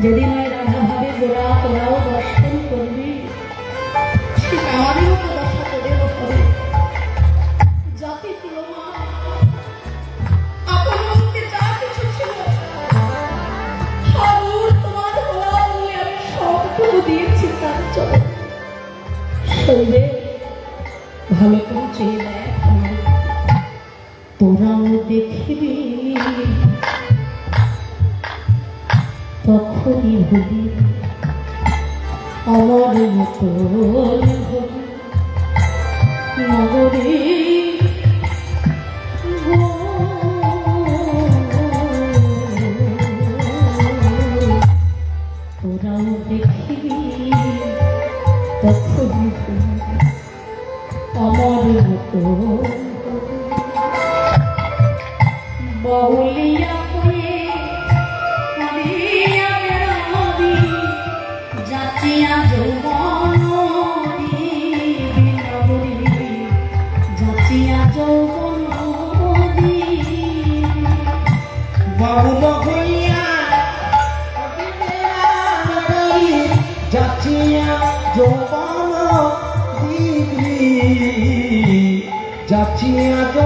jadi হবি আমার মতো নগরী তোরাও দেখি তখন আমার মতো। বাউলিয়া যৌবন দিদি যাচ্ছি আজ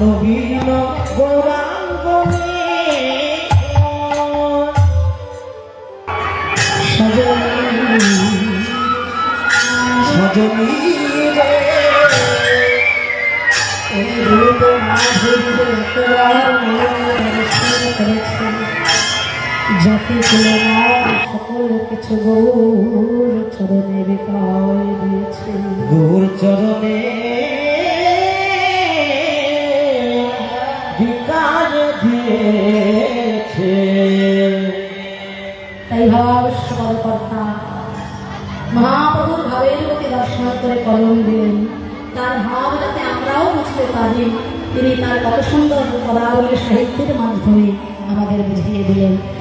নবীন গৌরাঙ্গ সজনী সজনী রে। এই রূপ মাধুর্য তোমার মন দর্শন করেছে জাতি কুলমার সকল কিছু গৌর চরণে বিকায় দিয়েছে। গুর চরণে বিকার দিয়েছে। তাই ভাব সকল কর্তা মহাপ্রভুর ভাবের প্রতি দর্শন করে কলম দিলেন। তার ভাব যাতে আমরাও বুঝতে পারি তিনি তার কত সুন্দর পদাবলী সাহিত্যের মাধ্যমে আমাদের বুঝিয়ে দিলেন।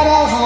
Hara Hara.